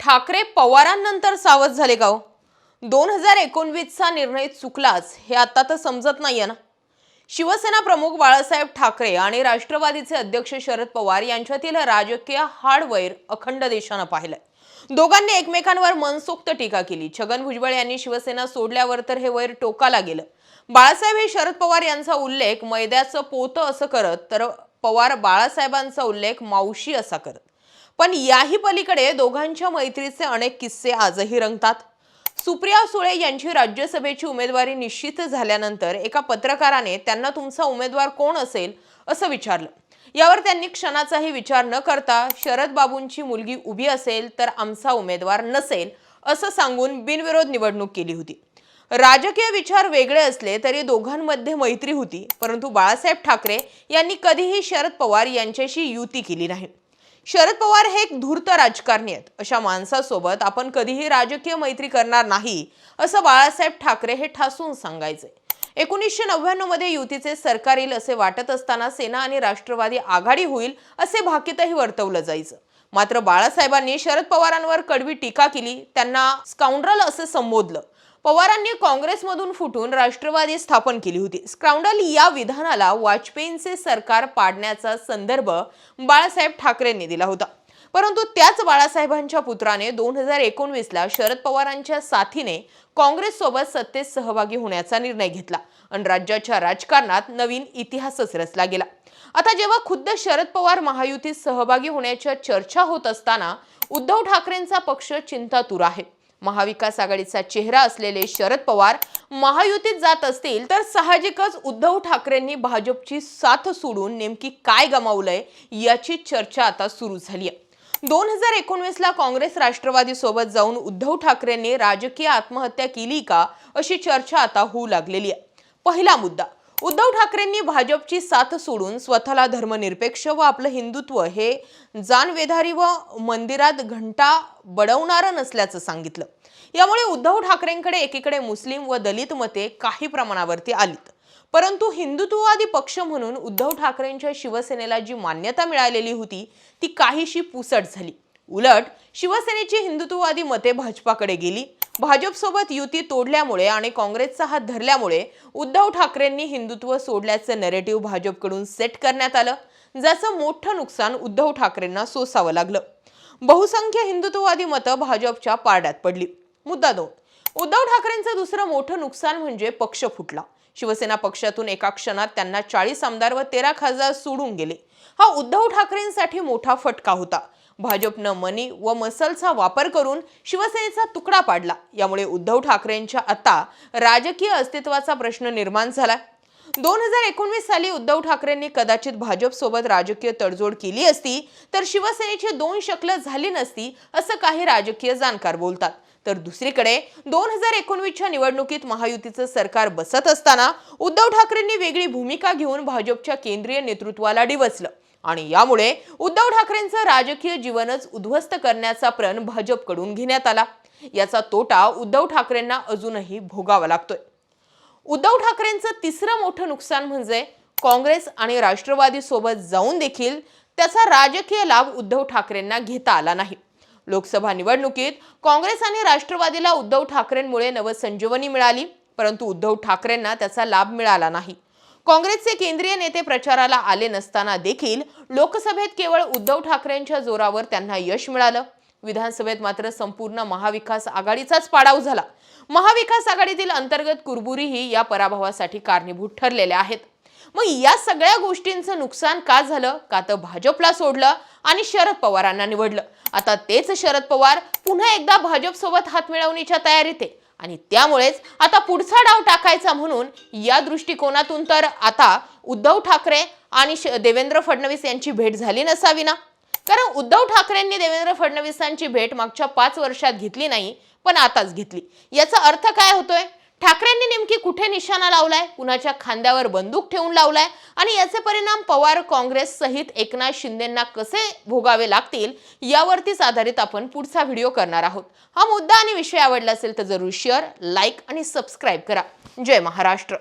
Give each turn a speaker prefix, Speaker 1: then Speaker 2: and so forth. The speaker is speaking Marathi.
Speaker 1: ठाकरे पवारांनंतर सावध झाले गाव. दोन हजार एकोणवीसचा निर्णय चुकलाच हे आता तर समजत नाहीये ना. शिवसेना प्रमुख बाळासाहेब ठाकरे आणि राष्ट्रवादीचे अध्यक्ष शरद पवार यांच्यातील राजकीय हार्डवेअर अखंड देशानं पाहिलंय. दोघांनी एकमेकांवर मनसोक्त टीका केली. छगन भुजबळ यांनी शिवसेना सोडल्यावर तर हे वैर टोकाला गेलं. बाळासाहेब हे शरद पवार यांचा उल्लेख मैद्याचं पोतं असं करत तर पवार बाळासाहेबांचा उल्लेख मावशी असा करत. पण याही पलीकडे दोघांच्या मैत्रीचे अनेक किस्से आजही रंगतात. सुप्रिया सुळे यांची राज्यसभेची उमेदवारी निश्चित झाल्यानंतर एका पत्रकाराने त्यांना तुमचा उमेदवार कोण असेल असं विचारलं. यावर त्यांनी क्षणाचाही विचार न करता शरद बाबूंची मुलगी उभी असेल तर आमचा उमेदवार नसेल असं सांगून बिनविरोध निवडणूक केली होती. राजकीय विचार वेगळे असले तरी दोघांमध्ये मैत्री होती परंतु बाळासाहेब ठाकरे यांनी कधीही शरद पवार यांच्याशी युती केली नाही. शरद पवार हे एक धूर्त राजकारणी आहेत. अशा माणसासोबत आपण कधीही राजकीय मैत्री करणार नाही असं बाळासाहेब ठाकरे हे ठासून सांगायचे. एकोणीसशे नव्याण्णवमध्ये युतीचे सरकार येईल असे वाटत असताना सेना आणि राष्ट्रवादी आघाडी होईल असे भाकीतही वर्तवलं जायचं. मात्र बाळासाहेबांनी शरद पवारांवर कडवी टीका केली त्यांना स्काउंड्रल असं संबोधलं. पवारांनी काँग्रेसमधून फुटून राष्ट्रवादी स्थापन केली होती. स्क्राउंडल या विधानाला वाजपेयींचे सरकार पाडण्याचा संदर्भ बाळासाहेब ठाकरेंनी दिला होता. परंतु त्याच बाळासाहेबांच्या पुत्राने दोन हजार एकोणवीसला शरद पवारांच्या साथीने काँग्रेससोबत सत्तेत सहभागी होण्याचा निर्णय घेतला आणि राज्याच्या राजकारणात नवीन इतिहासच रचला गेला. आता जेव्हा खुद्द शरद पवार महायुतीत सहभागी होण्याच्या चर्चा होत असताना उद्धव ठाकरेंचा पक्ष चिंतातूर आहे. महाविकास आघाडीचा चेहरा असलेले शरद पवार महायुतीत जात असतील तर साहजिकच उद्धव ठाकरेंनी भाजपची साथ सोडून नेमकी काय गमावलंय याची चर्चा आता सुरू झाली आहे. दोन हजार एकोणवीसला काँग्रेस राष्ट्रवादी सोबत जाऊन उद्धव ठाकरेंनी राजकीय आत्महत्या केली का अशी चर्चा आता होऊ लागलेली आहे. पहिला मुद्दा उद्धव ठाकरेंनी भाजपची साथ सोडून स्वतःला धर्मनिरपेक्ष व आपलं हिंदुत्व हे जानवेधारी व मंदिरात घंटा बडवणारं नसल्याचं सांगितलं. यामुळे उद्धव ठाकरेंकडे एकीकडे मुस्लिम व दलित मते काही प्रमाणावरती आलीत. परंतु हिंदुत्ववादी पक्ष म्हणून उद्धव ठाकरेंच्या शिवसेनेला जी मान्यता मिळालेली होती ती काहीशी पुसट झाली. उलट शिवसेनेची हिंदुत्ववादी मते भाजपाकडे गेली. भाजपसोबत युती तोडल्यामुळे आणि काँग्रेसचा हात धरल्यामुळे उद्धव ठाकरेंनी हिंदुत्व सोडल्याचं नेरेटिव्ह भाजपकडून सेट करण्यात आलं ज्याचं मोठं नुकसान उद्धव ठाकरेंना सोसावं लागलं. बहुसंख्य हिंदुत्ववादी मतं भाजपच्या पारड्यात पडली. मुद्दा दोन उद्धव ठाकरेंचं दुसरं मोठं नुकसान म्हणजे पक्ष फुटला. शिवसेना पक्षातून एका क्षणात त्यांना चाळीस आमदार व तेरा खासदार सोडून गेले. हा उद्धव ठाकरेंसाठी मोठा फटका होता. भाजपनं मनी व मसलचा वापर करून शिवसेनेचा तुकडा पाडला. यामुळे उद्धव ठाकरेंच्या आता राजकीय अस्तित्वाचा प्रश्न निर्माण झाला दोन हजार एकोणवीस साली उद्धव ठाकरेंनी कदाचित भाजप सोबत राजकीय तडजोड केली असती तर शिवसेनेची दोन शकलं झाली नसती असं काही राजकीय जाणकार बोलतात. तर दुसरीकडे दोन हजार एकोणवीसच्या निवडणुकीत महायुतीचं सरकार बसत असताना उद्धव ठाकरेंनी वेगळी भूमिका घेऊन भाजपच्या केंद्रीय नेतृत्वाला डिवचलं. आणि यामुळे उद्धव ठाकरेंचं राजकीय जीवनच उद्ध्वस्त करण्याचा प्रण भाजपकडून घेण्यात आला. याचा तोटा उद्धव ठाकरेंना अजूनही भोगावा लागतोय. उद्धव ठाकरेंचं तिसरं मोठं नुकसान म्हणजे काँग्रेस आणि राष्ट्रवादी सोबत जाऊन देखील त्याचा राजकीय लाभ उद्धव ठाकरेंना घेता आला नाही. लोकसभा निवडणुकीत काँग्रेस आणि राष्ट्रवादीला उद्धव ठाकरेंमुळे नवसंजीवनी मिळाली परंतु उद्धव ठाकरेंना त्याचा लाभ मिळाला नाही. काँग्रेसचे केंद्रीय नेते प्रचाराला आले नसताना देखील लोकसभेत केवळ उद्धव ठाकरेंच्या जोरावर त्यांना यश मिळालं. विधानसभेत मात्र संपूर्ण महाविकास आघाडीचाच पाडाव झाला. महाविकास आघाडीतील अंतर्गत कुरबुरीही या पराभवासाठी कारणीभूत ठरलेल्या आहेत. मग या सगळ्या गोष्टींचं नुकसान का झालं? का तर भाजपला सोडलं आणि शरद पवारांना निवडलं. आता तेच शरद पवार पुन्हा एकदा भाजपसोबत हात मिळवण्याच्या तयारीत आहे आणि त्यामुळेच आता पुढचा डाव टाकायचा म्हणून या दृष्टिकोनातून तर आता उद्धव ठाकरे आणि श- देवेंद्र फडणवीस यांची भेट झाली नसावी ना? कारण उद्धव ठाकरेंनी देवेंद्र फडणवीसांची भेट मागच्या पाच वर्षात घेतली नाही पण आताच घेतली. याचा अर्थ काय होतोय? ठाकरेंनी नेमकी कुठे निशाणा लावलाय? कुणाच्या खांद्यावर बंदूक ठेवून लावलाय? आणि याचे परिणाम पवार काँग्रेस सहित एकनाथ शिंदेना कसे भोगावे लागतील? यावरतीच आधारित आपण पुढचा व्हिडिओ करणार आहोत. हा मुद्दा आणि विषय आवडला असेल तर जरूर शेअर लाईक आणि सबस्क्राईब करा. जय महाराष्ट्र.